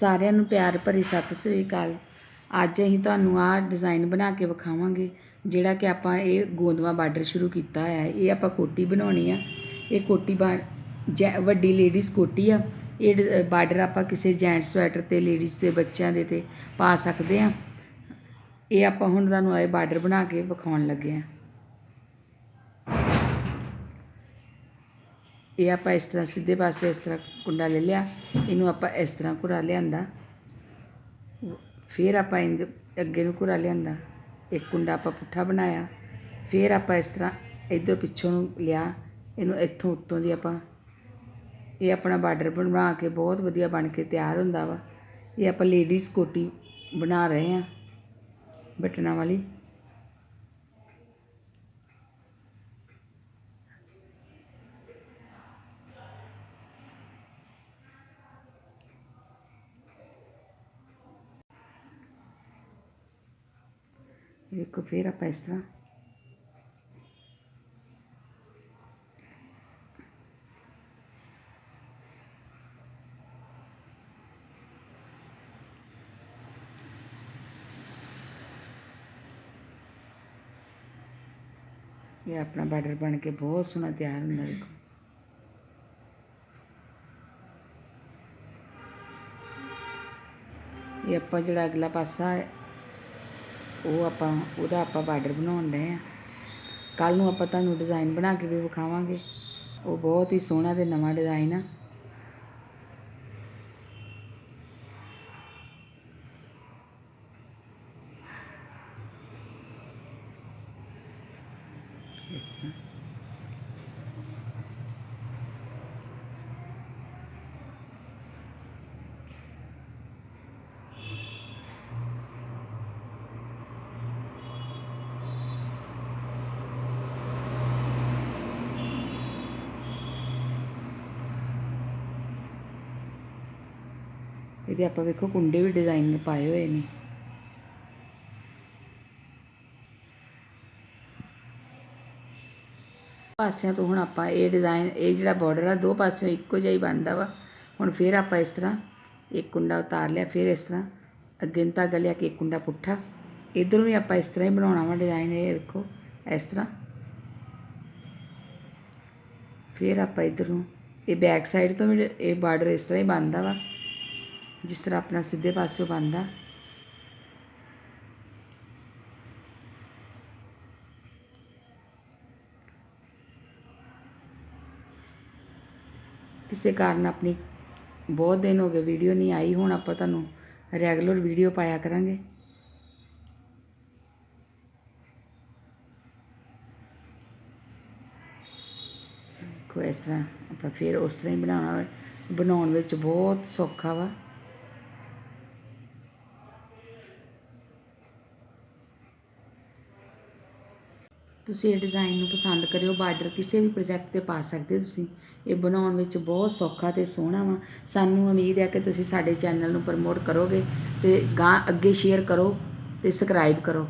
ਸਾਰਿਆਂ ਨੂੰ ਪਿਆਰ ਭਰੀ ਸਤਿ ਸ੍ਰੀ ਅਕਾਲ। ਅੱਜ ਅਸੀਂ ਤੁਹਾਨੂੰ ਆਹ ਡਿਜ਼ਾਈਨ ਬਣਾ ਕੇ ਵਿਖਾਵਾਂਗੇ, ਜਿਹੜਾ ਕਿ ਆਪਾਂ ਇਹ ਗੋਂਦਵਾ ਬਾਰਡਰ ਸ਼ੁਰੂ ਕੀਤਾ ਹੋਇਆ ਹੈ। ਇਹ ਆਪਾਂ ਕੋਟੀ ਬਣਾਉਣੀ ਆ। ਇਹ ਕੋਟੀ ਬਾ ਜੈ- ਵੱਡੀ ਲੇਡੀਜ਼ ਕੋਟੀ ਆ। ਇਹ ਬਾਰਡਰ ਆਪਾਂ ਕਿਸੇ ਜੈਂਟ ਸਵੈਟਰ ਤੇ ਲੇਡੀਜ਼ ਤੇ ਬੱਚਿਆਂ ਦੇ ਤੇ ਪਾ ਸਕਦੇ ਆ। ਇਹ ਆਪਾਂ ਹੁਣ ਤੁਹਾਨੂੰ ਇਹ ਬਾਰਡਰ ਬਣਾ ਕੇ ਵਿਖਾਉਣ ਲੱਗੇ ਆ। ਇਹ ਆਪਾਂ ਇਸ ਤਰ੍ਹਾਂ ਸਿੱਧੇ ਪਾਸੇ ਇਸ ਤਰ੍ਹਾਂ ਕੁੰਡਾ ਲੈ ਲਿਆ, ਇਹਨੂੰ ਆਪਾਂ ਇਸ ਤਰ੍ਹਾਂ ਘੁਰਾ ਲਿਆਂਦਾ। ਫਿਰ ਆਪਾਂ ਇਹਦੇ ਅੱਗੇ ਨੂੰ ਘੁਰਾ ਲਿਆਂਦਾ। ਇੱਕ ਕੁੰਡਾ ਆਪਾਂ ਪੁੱਠਾ ਬਣਾਇਆ। ਫਿਰ ਆਪਾਂ ਇਸ ਤਰ੍ਹਾਂ ਇਧਰ ਪਿੱਛੋਂ ਨੂੰ ਲਿਆ। ਇਹਨੂੰ ਇੱਥੋਂ ਉੱਤੋਂ ਦੀ ਆਪਾਂ, ਇਹ ਆਪਣਾ ਬਾਰਡਰ ਬਣਾ ਕੇ ਬਹੁਤ ਵਧੀਆ ਬਣ ਕੇ ਤਿਆਰ ਹੁੰਦਾ ਵਾ। ਇਹ ਆਪਾਂ ਲੇਡੀਜ਼ ਕੋਟੀ ਬਣਾ ਰਹੇ ਆ ਬਟਨਾਂ ਵਾਲੀ। ਵੇਖੋ ਫਿਰ ਆਪਾਂ ਇਸ ਤਰ੍ਹਾਂ ਇਹ ਆਪਣਾ ਬਾਰਡਰ ਬਣ ਕੇ ਬਹੁਤ ਸੋਹਣਾ ਤਿਆਰ ਹੁੰਦਾ ਦੇਖੋ ਇਹ ਆਪਾਂ ਜਿਹੜਾ ਅਗਲਾ ਪਾਸਾ ਹੈ ਉਹ ਆਪਾਂ, ਉਹਦਾ ਆਪਾਂ ਬਾਰਡਰ ਬਣਾਉਣ ਰਹੇ ਆ। ਕੱਲ ਨੂੰ ਆਪਾਂ ਤੁਹਾਨੂੰ ਡਿਜ਼ਾਈਨ ਬਣਾ ਕੇ ਵੀ ਵਿਖਾਵਾਂਗੇ। ਉਹ ਬਹੁਤ ਹੀ ਸੋਹਣਾ ਤੇ ਨਵਾਂ ਡਿਜ਼ਾਈਨ ਆ। ਇਸ ਤਰ੍ਹਾਂ। ਇਹਦੇ ਆਪਾਂ ਵੇਖੋ ਕੁੰਡੇ ਵੀ ਡਿਜ਼ਾਈਨ ਪਾਏ ਹੋਏ ਨੇ। ਪਾਸਿਆਂ ਤੋਂ ਹੁਣ ਆਪਾਂ ਇਹ ਡਿਜ਼ਾਈਨ ਇਹ ਜਿਹੜਾ ਬਾਰਡਰ ਆ, ਦੋ ਪਾਸਿਓਂ ਇੱਕੋ ਜਿਹਾ ਹੀ ਬਣਦਾ ਵਾ। ਹੁਣ ਫਿਰ ਆਪਾਂ ਇਸ ਤਰ੍ਹਾਂ ਇੱਕ ਕੁੰਡਾ ਉਤਾਰ ਲਿਆ, ਫਿਰ ਇਸ ਤਰ੍ਹਾਂ ਅੱਗੇ ਨੂੰ ਧਾਗਾ ਲਿਆ ਕੇ ਇੱਕ ਕੁੰਡਾ ਪੁੱਠਾ। ਇਧਰੋਂ ਵੀ ਆਪਾਂ ਇਸ ਤਰ੍ਹਾਂ ਹੀ ਬਣਾਉਣਾ ਵਾ ਡਿਜ਼ਾਈਨ ਇਹ ਵੇਖੋ, ਇਸ ਤਰ੍ਹਾਂ। ਫਿਰ ਆਪਾਂ ਇਧਰ ਨੂੰ ਇਹ ਬੈਕ ਸਾਈਡ ਤੋਂ ਵੀ ਇਹ ਬਾਰਡਰ ਇਸ ਤਰ੍ਹਾਂ ਹੀ ਬਣਦਾ ਵਾ। ਜਿਸ ਤਰ੍ਹਾਂ ਆਪਣਾ ਸਿੱਧੇ ਪਾਸਿਓਂ ਬਣਦਾ। ਕਿਸੇ ਕਾਰਨ ਆਪਣੀ ਬਹੁਤ ਦਿਨ ਹੋ ਗਏ ਵੀਡੀਓ ਨਹੀਂ ਆਈ, ਹੁਣ ਆਪਾਂ ਤੁਹਾਨੂੰ ਰੈਗੂਲਰ ਵੀਡੀਓ ਪਾਇਆ ਕਰਾਂਗੇ। ਕੋਈ ਇਸ ਤਰ੍ਹਾਂ ਆਪਾਂ ਫਿਰ ਉਸ ਤਰ੍ਹਾਂ ਹੀ ਬਣਾਉਣਾ ਬਣਾਉਣ ਵਿੱਚ ਬਹੁਤ ਸੌਖਾ ਵਾ। ਤੁਸੀਂ ਇਹ ਡਿਜ਼ਾਈਨ ਨੂੰ ਪਸੰਦ ਕਰਿਓ, ਬਾਰਡਰ ਕਿਸੇ ਵੀ ਪ੍ਰੋਜੈਕਟ ਤੇ ਪਾ ਸਕਦੇ ਹੋ ਤੁਸੀਂ। ਇਹ ਬਣਾਉਣ ਵਿੱਚ ਬਹੁਤ ਸੌਖਾ ਤੇ ਸੋਹਣਾ ਵਾ। ਸਾਨੂੰ ਉਮੀਦ ਹੈ ਕਿ ਤੁਸੀਂ ਸਾਡੇ ਚੈਨਲ ਨੂੰ ਪ੍ਰਮੋਟ ਕਰੋਗੇ ਤੇ ਗਾਂ ਅੱਗੇ ਸ਼ੇਅਰ ਕਰੋ ਤੇ ਸਬਸਕ੍ਰਾਈਬ ਕਰੋ।